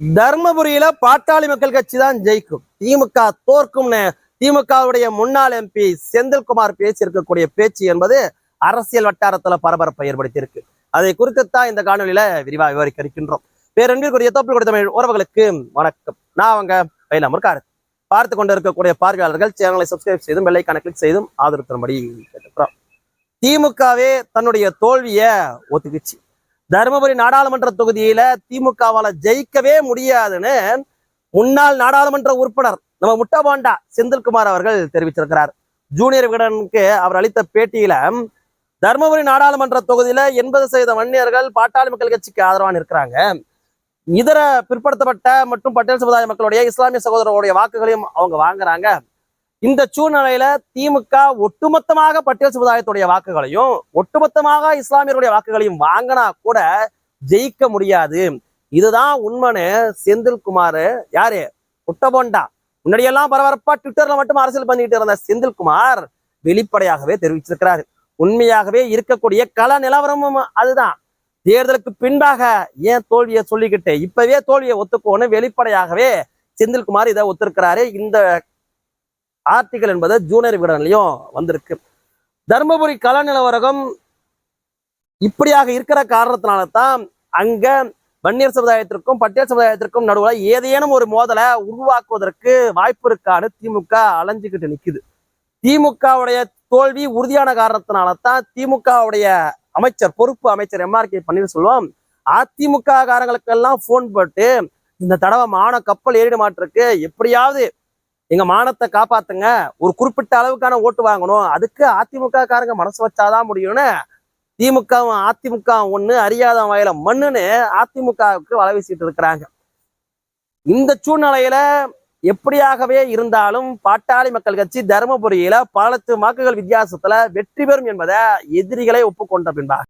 தர்மபுரியில பாட்டாளி மக்கள் கட்சி தான் ஜெயிக்கும். திமுக தோற்கும்னு திமுகவுடைய முன்னாள் எம்பி செந்தில்குமார் பேசியிருக்கக்கூடிய பேச்சு என்பது அரசியல் வட்டாரத்துல பரபரப்பை ஏற்படுத்தியிருக்கு. அதை குறித்துத்தான் இந்த காணொலியில விரிவாக விவரிக்க இருக்கின்றோம். பேரன்பிற்குரிய தோப்பில் கொடுத்த தமிழ் உறவுகளுக்கு வணக்கம். நான் அவங்க பயிலாமர் பார்த்து கொண்டு இருக்கக்கூடிய பார்வையாளர்கள் சேனலை சப்ஸ்கிரைப் செய்தும் வெள்ளைக்கான கிளிக் செய்தும் ஆதரவு தரும்படி கேட்டுக்கிறோம். திமுகவே தன்னுடைய தோல்வியை ஒத்துக்குச்சு. தருமபுரி நாடாளுமன்ற தொகுதியில திமுகவால ஜெயிக்கவே முடியாதுன்னு முன்னாள் நாடாளுமன்ற உறுப்பினர் நம்ம முட்டபாண்டா செந்தில்குமார் அவர்கள் தெரிவிச்சிருக்கிறார் ஜூனியர் விகடனுக்கு அவர் அளித்த பேட்டியில தருமபுரி நாடாளுமன்ற தொகுதியில எண்பது சதவீத வன்னியர்கள் பாட்டாளி மக்கள் கட்சிக்கு ஆதரவான இருக்கிறாங்க இதர பிற்படுத்தப்பட்ட மற்றும் பட்டியல் சமுதாய மக்களுடைய இஸ்லாமிய சகோதரர்களுடைய வாக்குகளையும் அவங்க வாங்குறாங்க. இந்த சூழ்நிலையில திமுக ஒட்டுமொத்தமாக பட்டியல் சமுதாயத்துடைய வாக்குகளையும் ஒட்டுமொத்தமாக இஸ்லாமியருடைய வாக்குகளையும் வாங்கினா கூட ஜெயிக்க முடியாது. இதுதான் உண்மைன்னு செந்தில்குமார் யாரு? முட்டபோண்டா முன்னாடியெல்லாம் பரபரப்பா ட்விட்டர்ல மட்டும் அரசியல் பண்ணிட்டு இருந்த செந்தில்குமார் வெளிப்படையாகவே தெரிவிச்சிருக்கிறாரு. உண்மையாகவே இருக்கக்கூடிய கள நிலவரமும் அதுதான். தேர்தலுக்கு பின்பாக ஏன் தோல்வியை சொல்லிக்கிட்டு இப்பவே தோல்வியை ஒத்துக்கோன்னு வெளிப்படையாகவே செந்தில்குமார் இதை ஒத்துருக்கிறாரு. இந்த ஆர்டிகல் என்பது ஜூனியர் விகடன்லயும் வந்திருக்கு. தருமபுரி கள நிலவரகம் இப்படியாக இருக்கிற காரணத்தினால தான் அங்க வன்னியர் சமுதாயத்திற்கும் பட்டியல் சமுதாயத்திற்கும் நடுவில் ஏதேனும் ஒரு மோதலை உருவாக்குவதற்கு வாய்ப்பு இருக்கான்னு திமுக அலைஞ்சுக்கிட்டு நிக்குது. திமுகவுடைய தோல்வி உறுதியான காரணத்தினால தான் திமுகவுடைய அமைச்சர் பொறுப்பு அமைச்சர் எம்ஆர் கே. பன்னீர்செல்வம் அதிமுக காரங்களுக்கெல்லாம் போன் போட்டு இந்த தடவை மான கப்பல் ஏறிட மாட்டிருக்கு எப்படியாவது எங்க மானத்தை காப்பாத்துங்க. ஒரு குறிப்பிட்ட அளவுக்கான ஓட்டு வாங்கணும். அதுக்கு அதிமுக காரங்க மனசு வச்சாதான் முடியும்னு திமுகவும் அதிமுக ஒண்ணு அறியாத வயல மண்ணுன்னு அதிமுகவுக்கு வலை வீசிட்டு இருக்கிறாங்க. இந்த சூழ்நிலையில எப்படியாகவே இருந்தாலும் பாட்டாளி மக்கள் கட்சி தருமபுரியில பல லட்சம் வாக்குகள் வித்தியாசத்துல வெற்றி பெறும் என்பதை எதிரிகளை ஒப்புக்கொண்ட பின்பாக